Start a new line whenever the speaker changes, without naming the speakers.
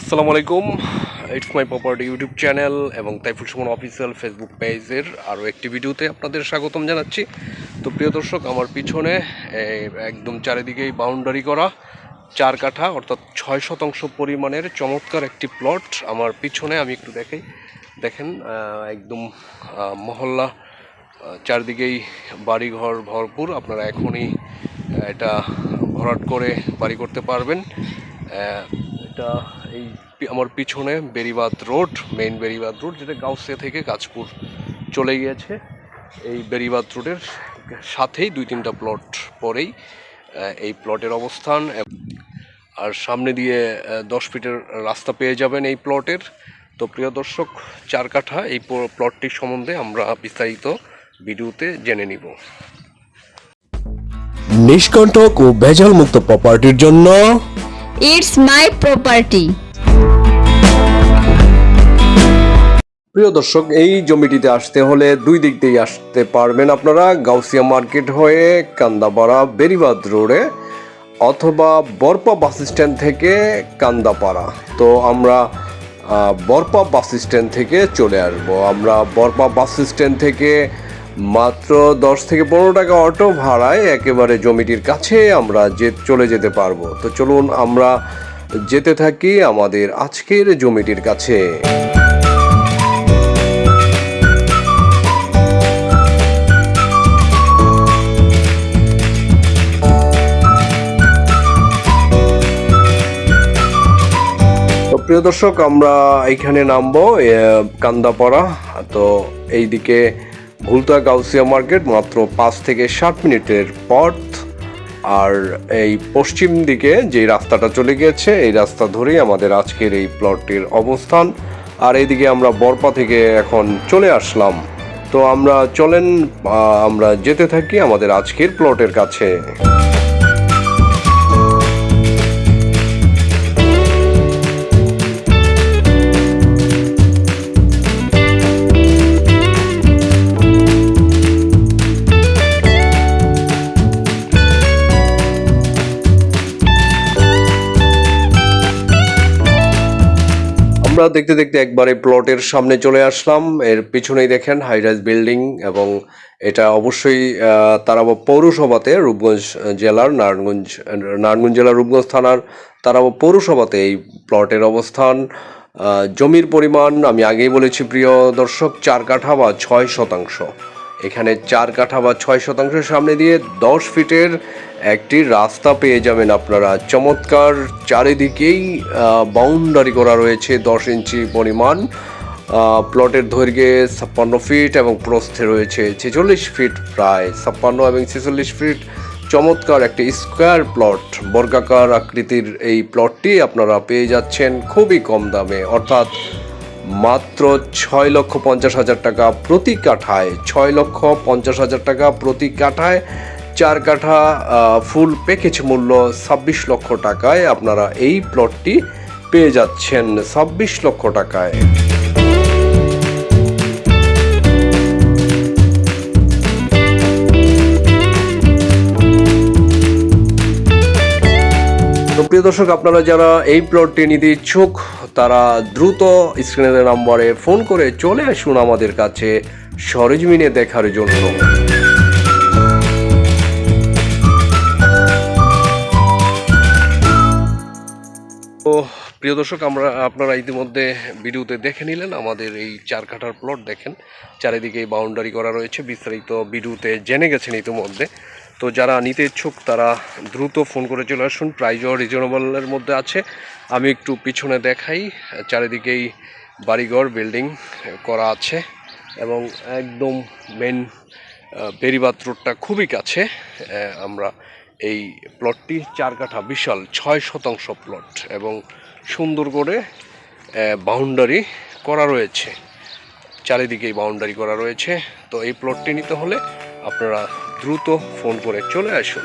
আসসালামু আলাইকুম। It's my property YouTube channel এবং তাইফুল সুমন অফিসিয়াল ফেসবুক পেজের আরও একটি ভিডিওতে আপনাদের স্বাগতম জানাচ্ছি। তো প্রিয় দর্শক, আমার পিছনে একদম চারিদিকেই বাউন্ডারি করা চার কাঠা, অর্থাৎ ছয় শতাংশ পরিমাণের চমৎকার একটি প্লট আমার পিছনে, আমি একটু দেখাই। দেখেন একদম মহল্লা চারদিকেই বাড়িঘর ভরপুর। আপনারা এখনই এটা ভরাট করে বাড়ি করতে পারবেন। এটা এই আমার পিছনে Beribad road main Beribad road, যেটা গাউসিয়া থেকে কাজপুর চলে গিয়েছে। এই বেরিবাদ রোডের সাথেই দুই তিনটা প্লট পরেই এই প্লটের অবস্থান আর সামনে দিয়ে দশ ফিটের রাস্তা পেয়ে যাবেন এই প্লটের তো প্রিয় দর্শক, চার কাঠা এই প- প্লটটির সম্বন্ধে আমরা বিস্তারিত ভিডিওতে জেনে নিব।
নিষ্কণ্টক ও ভেজাল মুক্ত প্রপার্টির জন্য
ইটস মাই প্রপার্টি
প্রিয় দর্শক, এই জমিটিতে আসতে হলে দুই দিক দিয়েই আসতে পারবেন আপনারা। গাউসিয়া মার্কেট হয়ে কান্দাপাড়া বেরিবাদ রোডে অথবা বরপা বাস স্ট্যান্ড থেকে কান্দাপাড়া। তো আমরা বরপা বাস স্ট্যান্ড থেকে চলে আসব। আমরা বরপা বাস স্ট্যান্ড থেকে মাত্র দশ থেকে পনেরো টাকা অটো ভাড়ায় একেবারে জমিটির কাছে আমরা যে চলে যেতে পারব। তো চলুন আমরা যেতে থাকি আমাদের আজকের জমিটির কাছে। প্রিয় দর্শক, আমরা এইখানে নামবো কান্দাপাড়া। তো এইদিকে ভুলতা গাউসিয়া মার্কেট মাত্র পাঁচ থেকে সাত মিনিটের পথ। আর এই পশ্চিম দিকে যে রাস্তাটা চলে গিয়েছে, এই রাস্তা ধরেই আমাদের আজকের এই প্লটটির অবস্থান। আর এইদিকে আমরা বরপা থেকে এখন চলে আসলাম। তো আমরা চলেন আমরা যেতে থাকি আমাদের আজকের প্লটের কাছে। আমরা দেখতে দেখতে একবারে প্লটের সামনে চলে আসলাম। এর পিছনেই দেখেন হাইরাইজ বিল্ডিং এবং এটা অবশ্যই তারাবা পৌরসভাতে রূপগঞ্জ জেলার নারায়ণগঞ্জ নারায়ণগঞ্জ জেলার রূপগঞ্জ থানার তারাবা পৌরসভাতে এই প্লটের অবস্থান। জমির পরিমাণ আমি আগেই বলেছি প্রিয় দর্শক, চার কাঠা বা ছয় শতাংশ। এখানে চার কাঠা বা ছয় শতাংশের সামনে দিয়ে দশ ফিটের একটি রাস্তা পেয়ে যাবেন আপনারা। চমৎকার চারিদিকেই বাউন্ডারি করা রয়েছে দশ ইঞ্চি পরিমাণ। প্লটের দৈর্ঘ্যে ছাপ্পান্ন ফিট এবং প্রস্থে রয়েছে ছেচল্লিশ ফিট প্রায়। ছাপ্পান্ন এবং ছেচল্লিশ ফিট চমৎকার একটি স্কোয়ার প্লট বর্গাকার আকৃতির এই প্লটটি আপনারা পেয়ে যাচ্ছেন খুবই কম দামে। অর্থাৎ মাত্র ছয় লক্ষ পঞ্চাশ হাজার টাকা প্রতি কাঠায়। ছয় লক্ষ পঞ্চাশ হাজার টাকা প্রতি কাঠায় চার কাঠা ফুল প্যাকেজ মূল্য ছাব্বিশ লক্ষ টাকায় আপনারা এই প্লটটি পেয়ে যাচ্ছেন ছাব্বিশ লক্ষ টাকায়। প্রিয় দর্শক, আপনারা যারা এই প্লটটি নিতে ইচ্ছুক, তারা দ্রুত স্ক্রিনের নম্বরে ফোন করে চলে আসুন আমাদের কাছে, সরেজমিনে দেখার জন্য। তো প্রিয় দর্শক, আমরা আপনারা ইতিমধ্যে ভিডিওতে দেখে নিলেন, আমাদের এই চার কাঠার প্লট দেখেন। চারিদিকে বাউন্ডারি করা রয়েছে, বিস্তারিত ভিডিওতে জেনে গেছেন ইতিমধ্যে। তো যারা নিতে ইচ্ছুক, তারা দ্রুত ফোন করে চলে আসুন। প্রাইজও রিজনেবলের মধ্যে আছে। আমি একটু পিছনে দেখাই, চারিদিকেই বাড়িঘর বিল্ডিং করা আছে এবং একদম মেন বেরিবাত রোডটা খুবই কাছে আমরা এই প্লটটি চার কাঠা, বিশাল ছয় শতাংশ প্লট এবং সুন্দর করে বাউন্ডারি করা রয়েছে। চারিদিকেই বাউন্ডারি করা রয়েছে। তো এই প্লটটি নিতে হলে আপনারা দ্রুত ফোন করে চলে আসুন।